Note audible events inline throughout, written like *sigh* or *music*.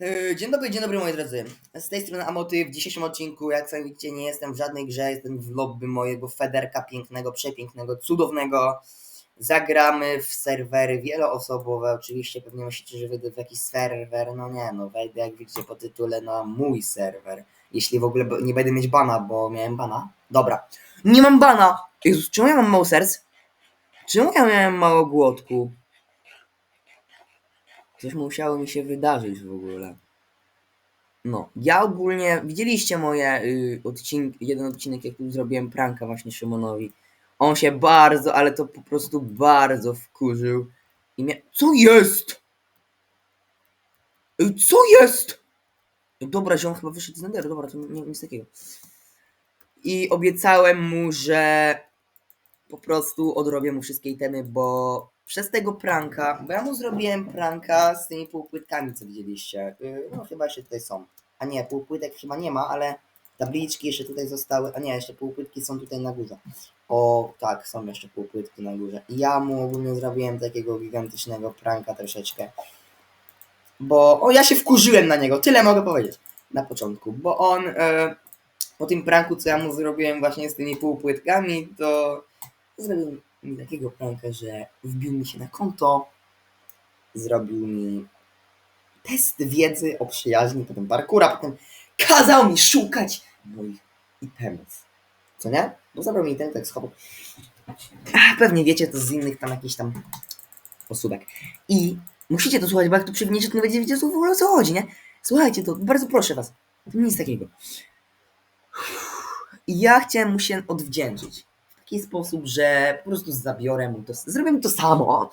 Yy, Dzień dobry, dzień dobry moi drodzy. Z tej strony Amoty. W dzisiejszym odcinku, jak sami widzicie, nie jestem w żadnej grze, jestem w lobby mojego Federka pięknego, przepięknego, cudownego. Zagramy w serwery wieloosobowe. Oczywiście pewnie myślicie, że wyjdę w jakiś serwer. No nie, no wejdę jak widzicie po tytule na mój serwer. Jeśli w ogóle nie będę mieć bana, bo miałem bana. Dobra. Nie mam bana! Jezus, czemu ja mam mało serc? Czemu ja miałem mało głodku? Coś musiało mi się wydarzyć w ogóle. No, ja ogólnie widzieliście moje y, odcinki, jeden odcinek, jak tu zrobiłem pranka właśnie Szymonowi. On się bardzo, ale to po prostu bardzo wkurzył. I mnie. Co jest? Ej, Co jest? Dobra, ziom chyba wyszedł z Netheru, dobra, to nie nic takiego. I obiecałem mu, że po prostu odrobię mu wszystkie itemy, bo przez tego pranka, bo ja mu zrobiłem pranka z tymi półpłytkami, co widzieliście. Yy, No chyba jeszcze tutaj są. A nie, półpłytek chyba nie ma, ale tabliczki jeszcze tutaj zostały. A nie, jeszcze półpłytki są tutaj na górze. O, tak, są jeszcze półpłytki na górze. Ja mu ogólnie zrobiłem takiego gigantycznego pranka troszeczkę. Bo o, ja się wkurzyłem na niego, tyle mogę powiedzieć na początku, bo on e, po tym pranku, co ja mu zrobiłem właśnie z tymi półpłytkami, to zrobił takiego pranka, że wbił mi się na konto, zrobił mi test wiedzy o przyjaźni, potem parkura, potem kazał mi szukać moich itemów. Co nie? Bo zabrał mi ten tekst schował. Pewnie wiecie to z innych tam jakichś tam osóbek. I musicie to słuchać, bo jak tu przewiniecie, to nie będziecie wiedzieć w ogóle o co chodzi, nie? Słuchajcie to, bardzo proszę was. To nic takiego. I ja chciałem mu się odwdzięczyć taki sposób, że po prostu zabiorę mu to, zrobię mu to samo.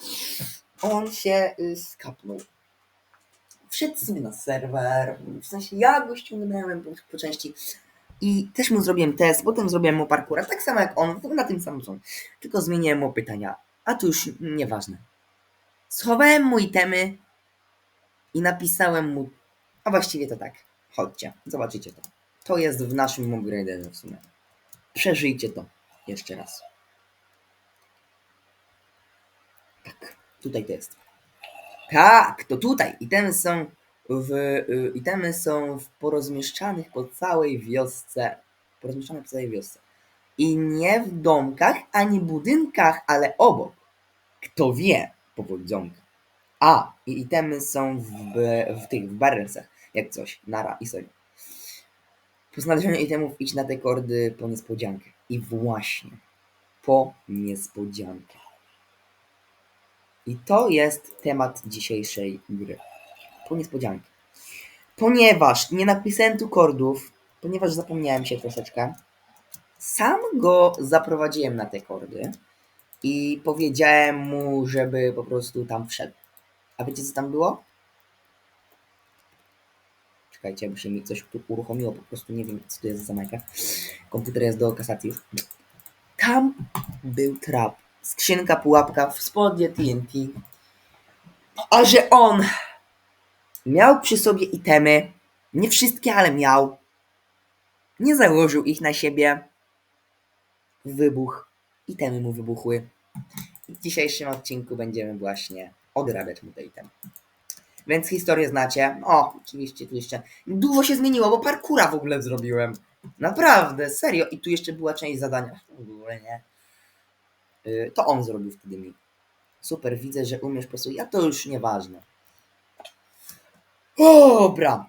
On się y, skapnął. Wszedł sobie na serwer, w sensie ja go ściągnąłem po, po części i też mu zrobiłem test, potem zrobiłem mu parkour, tak samo jak on, na tym samym są. Tylko zmieniłem mu pytania, a to już nieważne. Schowałem mu itemy i napisałem mu, a właściwie to tak, chodźcie, zobaczycie to. To jest w naszym upgraderze w sumie. Przeżyjcie to jeszcze raz. Tak, tutaj to jest. Tak, to tutaj. Itemy są w, y, itemy są w porozmieszczanych po całej wiosce. Porozmieszczane po całej wiosce. I nie w domkach, ani budynkach, ale obok. Kto wie, powodzonka. A, i itemy są w, w tych, w barrelsach. Jak coś. Nara i sobie. Po znalezieniu itemów idź na te kordy po niespodziankę. I właśnie. Po niespodziankę. I to jest temat dzisiejszej gry. Po niespodziankę. Ponieważ nie napisałem tu kordów, ponieważ zapomniałem się troszeczkę, sam go zaprowadziłem na te kordy i powiedziałem mu, żeby po prostu tam wszedł. A wiecie co tam było? Czekajcie, bo się mi coś tu uruchomiło, po prostu nie wiem co to jest za Minecraft. Komputer jest do kasacji już. Tam był trap. Skrzynka, pułapka w spodnie TNT. A że on miał przy sobie itemy, nie wszystkie, ale miał. Nie założył ich na siebie. Wybuch. Itemy mu wybuchły. I w dzisiejszym odcinku będziemy właśnie odrabiać mu te itemy. Więc historię znacie. O, oczywiście tu jeszcze dużo się zmieniło, bo parkura w ogóle zrobiłem. Naprawdę, serio. I tu jeszcze była część zadania. W ogóle nie. Y, To on zrobił wtedy mi. Super, widzę, że umiesz po prostu. Ja to już nieważne. Dobra.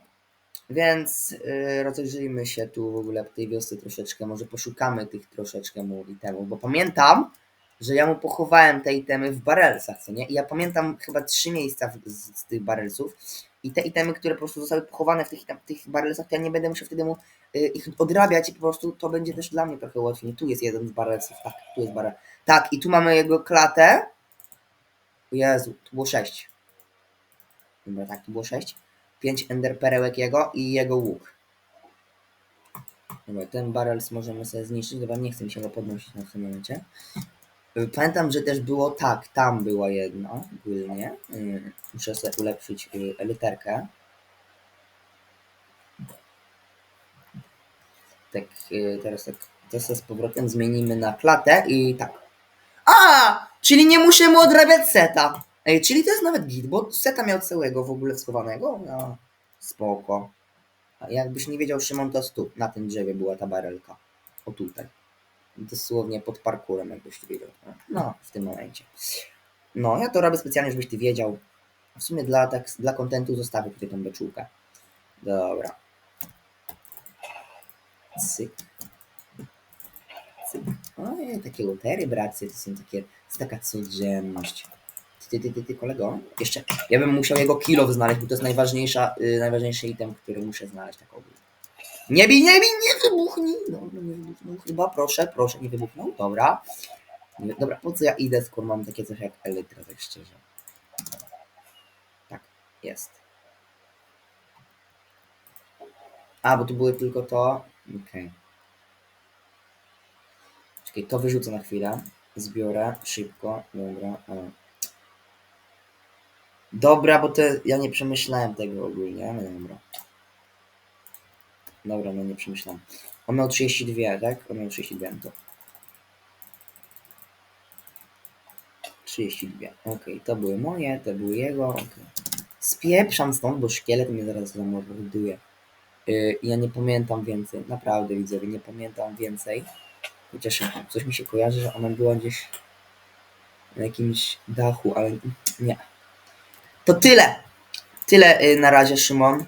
Więc yy, rozejrzyjmy się tu w ogóle w tej wiosce troszeczkę. Może poszukamy tych troszeczkę mu itemów, bo pamiętam, że ja mu pochowałem te itemy w barrelsach, co nie? I ja pamiętam chyba trzy miejsca w, z, z tych barrelsów. I te itemy, które po prostu zostały pochowane w tych, tych barrelsach, to ja nie będę musiał wtedy mu y, ich odrabiać i po prostu to będzie też dla mnie trochę łatwiej. Tu jest jeden z barrelsów, tak, tu jest barrel. Tak, i tu mamy jego klatę. O Jezu, tu było sześć. Dobra, tak, tu było sześć. Pięć ender perełek jego i jego łuk. Dobra, ten barrels możemy sobie zniszczyć. Dobra, nie chcę mi się go podnosić na tym momencie. Pamiętam, że też było tak, tam była jedna ogólnie. Y, Muszę sobie ulepszyć y, literkę. Tak, y, teraz tak, to sobie z powrotem zmienimy na klatę i tak. A! Czyli nie muszę mu odrabiać seta. Ej, czyli to jest nawet git, bo seta miał całego w ogóle schowanego. No. Spoko. A jakbyś nie wiedział, Szymon, to tu, na tym drzewie była ta barelka. O tutaj. Dosłownie pod parkurem, jakbyś wiedział. No, w tym momencie. No, ja to robię specjalnie, żebyś ty wiedział. W sumie dla, tak, dla kontentu zostawię tutaj tą beczułkę. Dobra. Cyk. Cyk. Ojej, takie lotery, bracy, to są takie, to jest taka codzienność. Ty, ty, ty, ty, kolego? Jeszcze, ja bym musiał jego kilo znaleźć, bo to jest najważniejsza, y, najważniejszy item, który muszę znaleźć tak ogólnie. Nie bij, nie bij, nie wybuchnij! No, no nie wybuchnął chyba, proszę, proszę, nie wybuchnął, dobra. Dobra, po co ja idę, skoro mam takie coś jak elytra, tak szczerze. Tak, jest. A, bo tu były tylko to. Okej. Czekaj, to wyrzucę na chwilę. Zbiorę szybko. Dobra. Dobra, bo to ja nie przemyślałem tego ogólnie, dobra. Dobra, no nie przemyślałem. On miał 32, tak? On miał 32, no to. 32. Okej, to były moje, to były jego. okej. Spieprzam stąd, bo szkielet mnie zaraz zamorduje. Yy, ja nie pamiętam więcej, naprawdę widzowie, nie pamiętam więcej. Chociaż coś mi się kojarzy, że ona była gdzieś na jakimś dachu, ale nie. To tyle! Tyle yy, na razie, Szymon.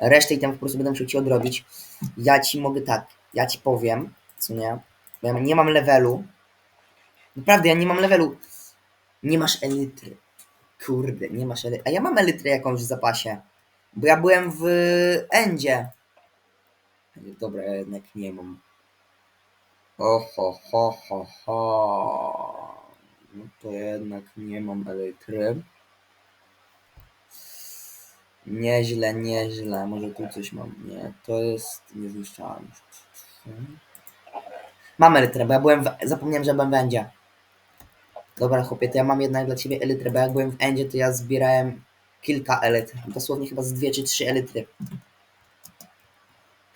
Resztę i tam po prostu będę musiał ci odrobić. Ja ci mogę tak, ja ci powiem, co nie? Bo ja nie mam levelu. Naprawdę, ja nie mam levelu. Nie masz elitry. Kurde, nie masz elitry. A ja mam elitrę jakąś w zapasie. Bo ja byłem w Endzie. Dobra, ja jednak nie mam. O ho, ho, ho, ho. No to jednak nie mam elitry. Nieźle, nieźle. Może tu coś mam. Nie, to jest niezniszczalność. Mam elytrę, bo ja byłem w... Zapomniałem, że byłem w Endzie. Dobra, chłopie, to ja mam jednak dla ciebie elytrę, bo jak byłem w Endzie, to ja zbierałem kilka elytr. Dosłownie chyba z dwie czy trzy elytry.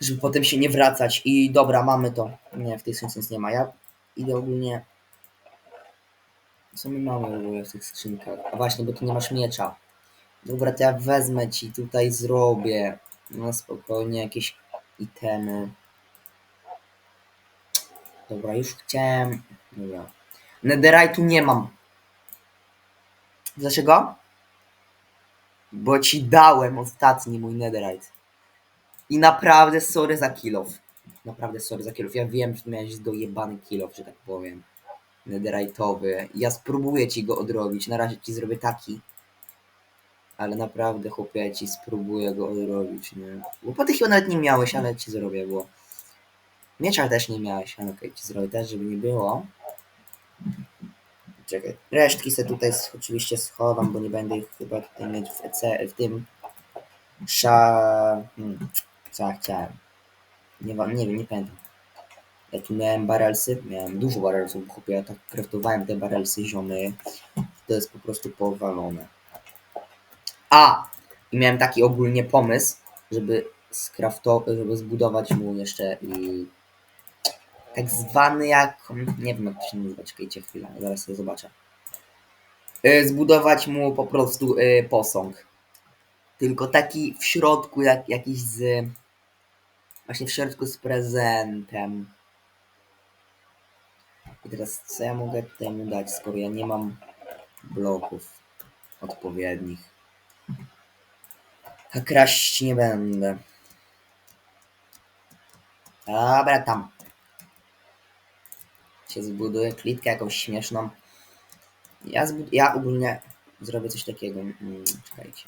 Żeby potem się nie wracać. I dobra, mamy to. Nie, w tej nic nie ma. Ja idę ogólnie... Co my mamy w ogóle w tych skrzynkach? A właśnie, bo tu nie masz miecza. Dobra, to ja wezmę ci tutaj, zrobię. No spokojnie, jakieś itemy. Dobra, już chciałem. Dobra. Netherite'u nie mam. Dlaczego? Bo ci dałem ostatni mój netherite. I naprawdę sorry za kilof. Naprawdę sorry za kilof. Ja wiem, że miałeś dojebany kilof, że tak powiem. Netherite'owy. Ja spróbuję ci go odrobić. Na razie ci zrobię taki. Ale naprawdę, chłopie, ja ci spróbuję go odrobić, nie? Tych chyba nawet nie miałeś, ale ci zrobię, bo... Miecza też nie miałeś, ale okej, ci zrobię też, żeby nie było. Czekaj, resztki se tutaj oczywiście schowam, bo nie będę ich chyba tutaj mieć w, EC, w tym... Sza... Hmm, co ja chciałem? Nie, wa- nie wiem, nie pamiętam. Ja tu miałem barelsy, miałem dużo barelsów, chłopie, ja tak kraftowałem te barelsy ziomy. To jest po prostu powalone. A! I miałem taki ogólnie pomysł, żeby żeby zbudować mu jeszcze tak zwany jak, nie wiem jak to się nazywa, czekajcie chwilę, zaraz sobie zobaczę. Y, Zbudować mu po prostu y, posąg. Tylko taki w środku jak jakiś z, właśnie w środku z prezentem. I teraz co ja mogę tutaj mu dać, skoro ja nie mam bloków odpowiednich. Kraść nie będę. Dobra, tam. Się zbuduję klitkę jakąś śmieszną. Ja, ja ogólnie zrobię coś takiego. Mm, czekajcie.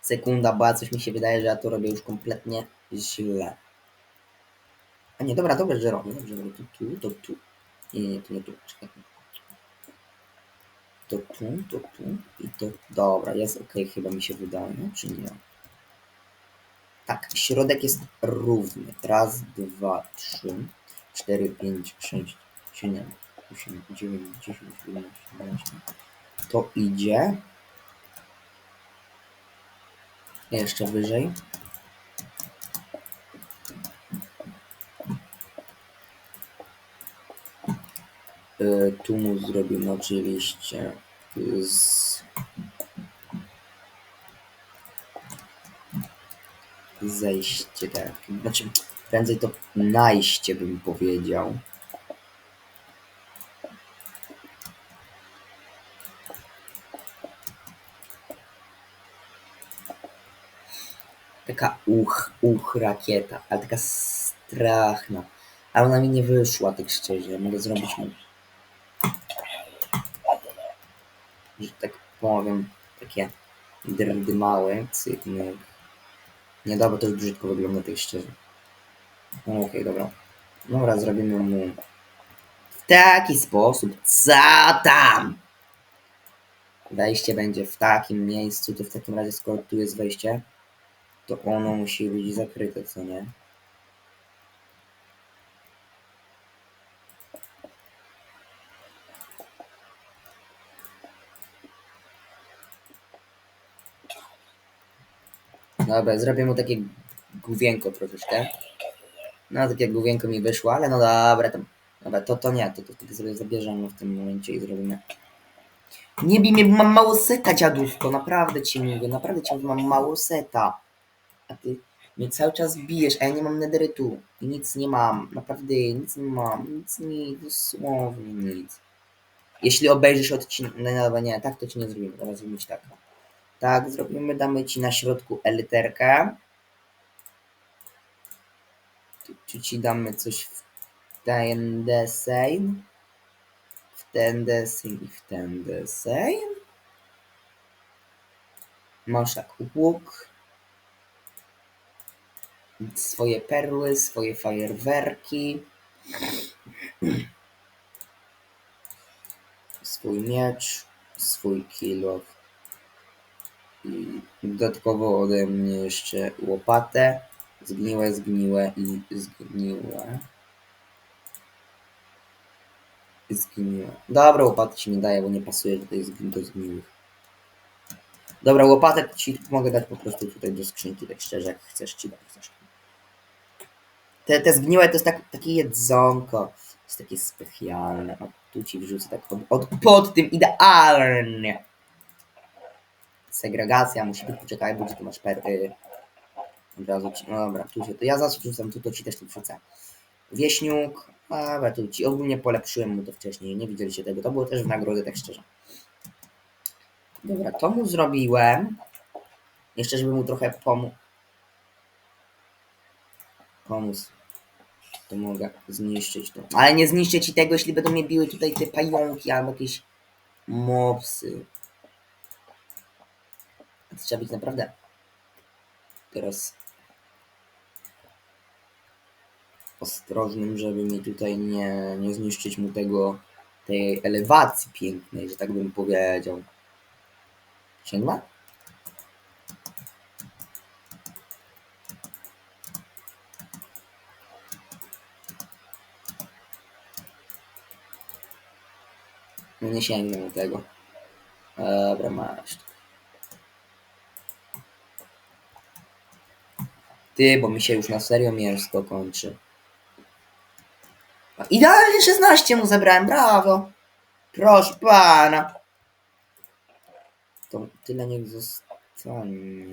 Sekunda, bo coś mi się wydaje, że ja to robię już kompletnie źle. A nie, dobra, dobrze, że robię. Dobrze, robię. To tu, to tu. Nie, nie, to nie tu. Czekaj. To tu, to tu i to. Dobra, jest ok, chyba mi się wydaje, czy nie? Tak, środek jest równy. Raz, dwa, trzy, cztery, pięć, sześć, siedem, osiem, dziewięć, dziesięć, jedenaście, dwanaście. To idzie. Jeszcze wyżej. Tu mu zrobimy oczywiście z zejście, tak. Znaczy, prędzej to najście bym powiedział. Taka uch, uch rakieta, ale taka strachna. Ale ona mi nie wyszła, tak szczerze. Mogę zrobić mu. Że tak powiem, takie drdy małe, cyk, myk. Nie, dobra, to już brzydko wygląda, tak szczerze. No okej, dobra. Dobra, zrobimy mu w taki sposób. Co tam? Wejście będzie w takim miejscu, to w takim razie, skoro tu jest wejście, to ono musi być zakryte, co nie? Dobra, zrobię mu takie główienko troszeczkę. No, takie główienko mi wyszło, ale no dobra, to, dobra, to, to nie, to, to wtedy sobie zabierzemy w tym momencie i zrobimy. Nie bij mnie, mam mało seta, dziadówko, naprawdę ci mówię, naprawdę ci mówię, mam mało seta. A ty mnie cały czas bijesz, a ja nie mam nederytu i nic nie mam, naprawdę nic nie mam, nic, nic, dosłownie nic. Jeśli obejrzysz odcinek, no dobra, nie, tak to ci nie zrobimy, teraz zrobimy ci tak. Tak, zrobimy, damy ci na środku eliterkę. Tu ci damy coś w ten deseń. W ten deseń i w ten deseń. Masz tak łuk. Swoje perły, swoje fajerwerki. Swój miecz, swój kilof. Dodatkowo ode mnie jeszcze łopatę. Zgniłe, zgniłe i zgniłe. Zgniłe. Dobra, łopaty ci nie daję, bo nie pasuje tutaj zgn- do zgniłych. Dobra, łopatę ci mogę dać po prostu tutaj do skrzynki, tak szczerze, jak chcesz ci dać. Te, te zgniłe to jest tak, takie jedzonko. Jest takie specjalne. O, tu ci wrzucę tak od, od, pod tym idealnie. Segregacja musi być, poczekaj, bo tu masz per... Od razu ci, no dobra, tu się, to ja zawsze wrzucam, tu to ci też tu wrzucę. Wieśniuk, dobra, tu ci ogólnie polepszyłem mu to wcześniej, nie widzieliście tego, to było też w nagrodę, tak szczerze. Dobra, to mu zrobiłem. Jeszcze, żeby mu trochę pomóc. Pomóc. To mogę zniszczyć to. Ale nie zniszczę ci tego, jeśli będą mnie biły tutaj te pająki albo jakieś mopsy. To trzeba być naprawdę teraz ostrożnym, żeby mi tutaj nie, nie zniszczyć mu tego tej elewacji pięknej, że tak bym powiedział. Sięgła? Nie sięgnę tego. Dobra, masz. to. Ty, bo mi się już na serio mięsko kończy. Idealnie 16 mu zabrałem, brawo. Proszę pana. To tyle niech zostanie.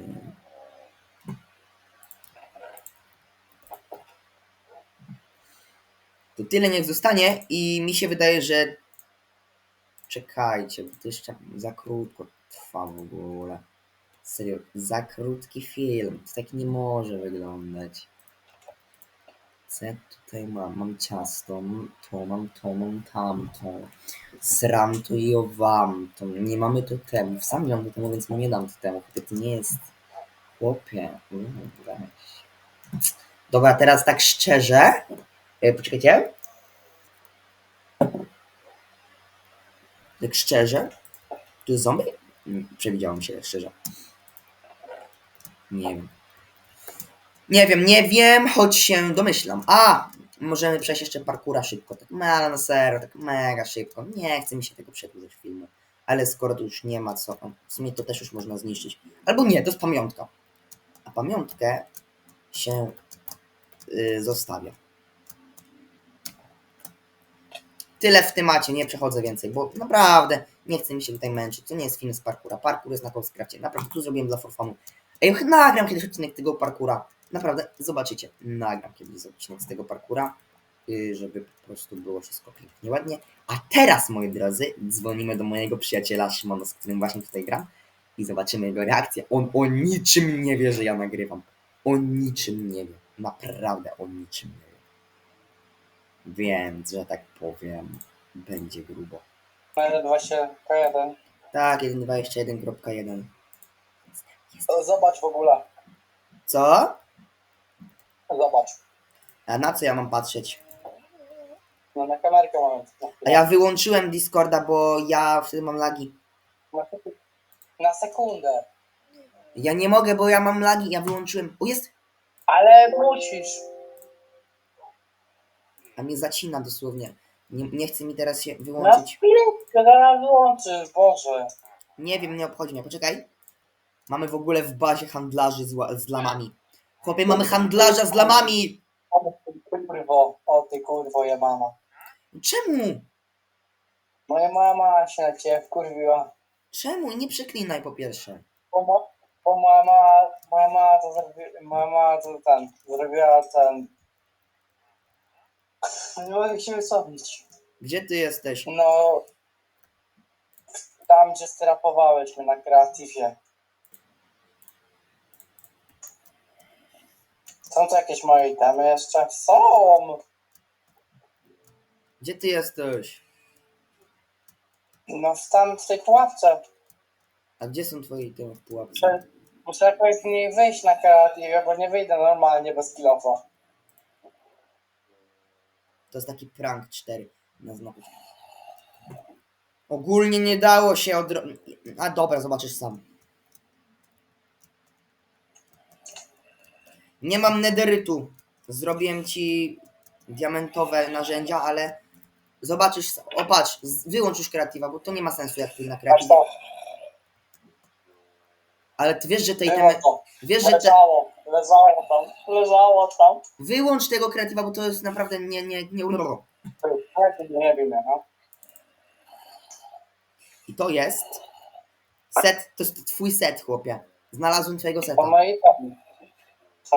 To tyle niech zostanie i mi się wydaje, że czekajcie, bo to jeszcze za krótko trwa w ogóle. Serio, za krótki film. To tak nie może wyglądać. Co ja tutaj mam? Mam ciasto, mam to, mam to, mam tamto. Sram to i owam to. Nie mamy totemów. Sam nie mam totemu, więc mu nie dam totemu. Chłopie, to nie jest... Chłopie. Weź. Dobra, teraz tak szczerze. E, poczekajcie. Tak szczerze. Tu jest zombie? Mm, Przewidziałem się, szczerze. Nie wiem. Nie wiem, nie wiem, choć się domyślam. A! Możemy przejść jeszcze parkura szybko. Tak mega na serio, tak mega szybko. Nie chce mi się tego przedłużyć filmu. Ale skoro tu już nie ma co. W sumie to też już można zniszczyć. Albo nie, to jest pamiątka. A pamiątkę się yy, zostawia. tyle w temacie, nie przechodzę więcej, bo naprawdę nie chcę mi się tutaj męczyć. To nie jest film z parkura. Parkour jest na Polskrafcie. Naprawdę tu zrobiłem dla forfanu. Ej, nagram kiedyś odcinek tego parkura. Naprawdę, zobaczycie. Nagram kiedyś odcinek z tego parkura, yy, żeby po prostu było wszystko pięknie, ładnie. A teraz, moi drodzy, dzwonimy do mojego przyjaciela Szymona, z którym właśnie tutaj gram i zobaczymy jego reakcję. On o niczym nie wie, że ja nagrywam. O niczym nie wie. Naprawdę o niczym nie wie. Więc, że tak powiem, będzie grubo. 1.21. Tak, 1.21.1. Zobacz w ogóle. Co? Zobacz. A na co ja mam patrzeć? No na kamerkę mamy. A ja wyłączyłem Discorda, bo ja wtedy mam lagi. Na, na sekundę. Ja nie mogę, bo ja mam lagi, ja wyłączyłem. O, jest! Ale musisz. A mnie zacina dosłownie. Nie, nie chce mi teraz się Na wyłączyć. chwileczkę, zaraz wyłączysz, Boże. Nie wiem, nie obchodzi mnie. Poczekaj. Mamy w ogóle w bazie handlarzy z, z lamami. Chłopie, mamy handlarza z lamami! Kurwo, o ty kurwo je mama. Czemu? Moja mama się na ciebie wkurwiła. Czemu? Nie przeklinaj po pierwsze. Bo, mo, bo moja mama, moja mama to zrobi, moja mama to ten, zrobiła ten... Nie mogę się wysławić. Gdzie ty jesteś? No, tam gdzie strapowałeś mnie na kreatywie. Są tu jakieś moje itemy jeszcze? Są! Gdzie ty jesteś? No w tam w tej pułapce. A gdzie są twoje itemy w pułapce? Muszę, muszę jakoś z niej wyjść na kreatywie, bo nie wyjdę normalnie bez kilofa. To jest taki prank 4 na znaku. Ogólnie nie dało się odro... A dobra, zobaczysz sam. Nie mam nederytu. Zrobiłem ci diamentowe narzędzia, ale zobaczysz sam. O patrz, z- wyłącz już kreatywa, bo to nie ma sensu jak tu na kreatywie. to, Ale ty wiesz, że te było itemy... to. Wiesz, że te... Leżało, leżało tam, leżało tam. Wyłącz tego kreatywa, bo to jest naprawdę nie, nie, nie... Nie, nie wiem, no. I to jest... Set, to jest twój set, chłopie. Znalazłem twojego seta.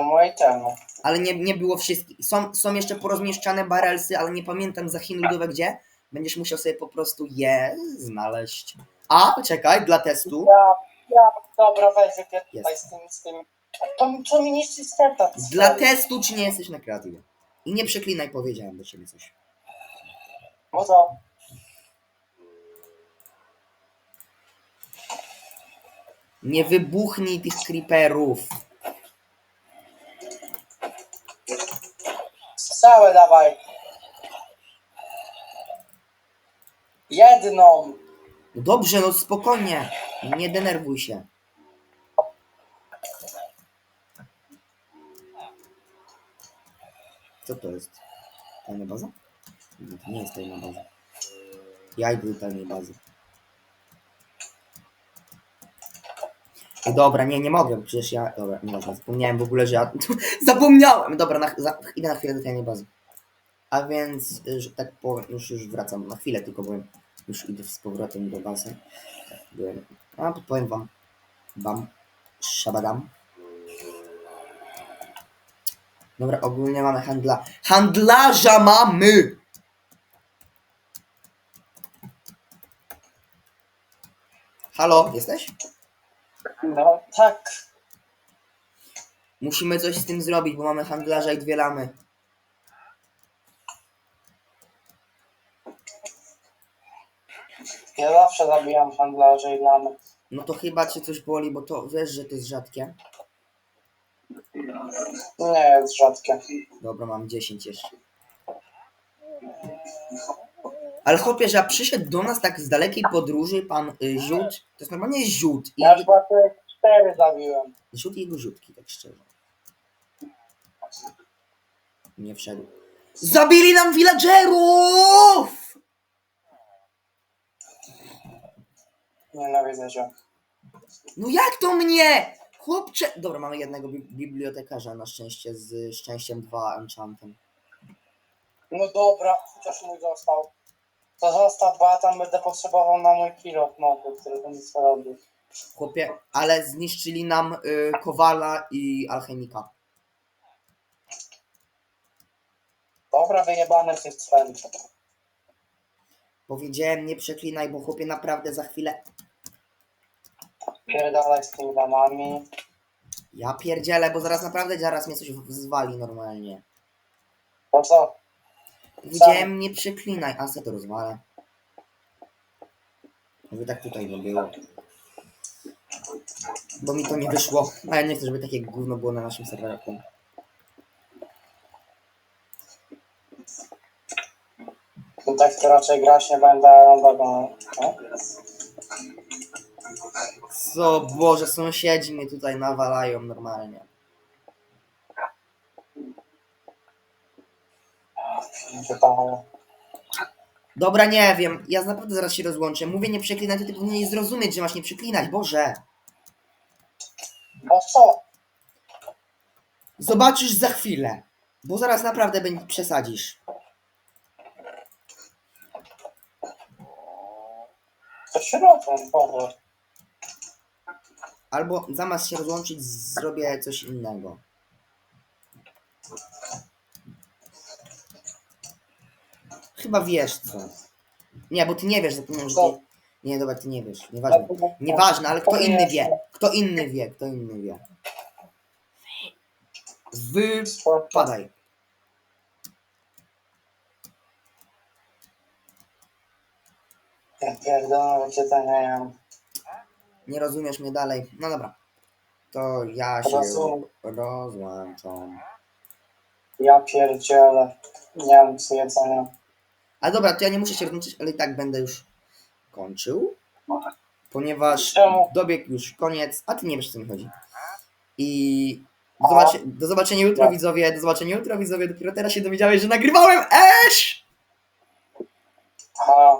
Moje itemy. ale nie, nie było wszystkich. Są, są jeszcze porozmieszczane barelsy, ale nie pamiętam za Chin ludowe gdzie. Będziesz musiał sobie po prostu je znaleźć. A, czekaj, dla testu. Ja, ja, dobra, weź Jest. z tym, z tym. To, to mi niszczy seta. Dla testu, czy nie jesteś na kreatywie. I nie przeklinaj, powiedziałem do ciebie coś. Bo to, Nie wybuchnij tych creeperów. Strzałę dawaj. Jedną. Dobrze, no spokojnie. Nie denerwuj się. Co to jest? Tajna baza? Nie, to nie jest tajna baza. Ja idę do tajnej bazy. Dobra, nie, nie mogę, przecież ja... Dobra, nie można, zapomniałem w ogóle, że ja... *laughs* Zapomniałem! Dobra, na, za, idę na chwilę do tajnej bazy. A więc, y, że tak powiem, już, już wracam na chwilę, tylko byłem... Już idę z powrotem do bazy. A, powiem wam. Bam. Szabadam. Dobra, ogólnie mamy handla. Handlarza mamy! Halo, jesteś? No tak. Musimy coś z tym zrobić, bo mamy handlarza i dwie lamy. Ja zawsze zabijam handlarzy i lamy. No to chyba cię coś boli, bo to wiesz, że to jest rzadkie. Nie jest rzadkie. Dobra, mam 10 jeszcze. Ale chłopie, że przyszedł do nas tak z dalekiej podróży pan y, Ziód, to jest normalnie Ziód i, Ja chyba te cztery zabiłem. Ziód i jego Ziódki, tak szczerze. Nie wszedł. Zabili nam villagerów! Nienawidzę cię. No jak to mnie? Chłopcze... Dobra, mamy jednego bi bibliotekarza na szczęście z szczęściem 2 enchantem. No dobra, chociaż mój został. To zostaw, bo ja tam będę potrzebował na mój pilot nowy, który będzie co robił. Chłopie, ale zniszczyli nam y, Kowala i Alchemika. Dobra, wyjebane tych cwentów. Powiedziałem nie przeklinaj, bo chłopie naprawdę za chwilę... Pierdalaj z tymi damami. Ja pierdzielę, bo zaraz naprawdę zaraz mnie coś w- zwali normalnie. Po co? Widziałem nie przeklinaj, a se to rozwalę. Żeby tak tutaj nie było. Bo mi to nie wyszło. A ja nie chcę, żeby takie gówno było na naszym serwerku. No tak to raczej grać nie będę randową. No? Co, Boże, sąsiedzi mnie tutaj nawalają normalnie. Wypadało. Dobra, nie wiem, ja naprawdę zaraz się rozłączę. Mówię nie przeklinaj, to ty powinieneś zrozumieć, że masz nie przeklinać, Boże. Po co? Zobaczysz za chwilę. Bo zaraz naprawdę będzie przesadzisz. To się robią, Boże. Albo zamiast się rozłączyć, zrobię coś innego. Chyba wiesz co. Nie, bo ty nie wiesz, zapomniałem, że ty... Nie, dobra, ty nie wiesz. Nieważne. Nieważne, ale kto inny wie. Kto inny wie, kto inny wie. Wypadaj. Ja pierdolę, cię to nie rozumiesz mnie dalej. No dobra. To ja się rozłączam. Ja pierdzielę. Nie mam co jedzenia. Ale dobra, to ja nie muszę się rozłączyć, ale i tak będę już kończył. Ponieważ Czemu? dobiegł już koniec, a ty nie wiesz co mi chodzi. I do, do zobaczenia jutro Tak. widzowie, do zobaczenia jutro widzowie. Dopiero teraz się dowiedziałeś, że nagrywałem Esz! Ha,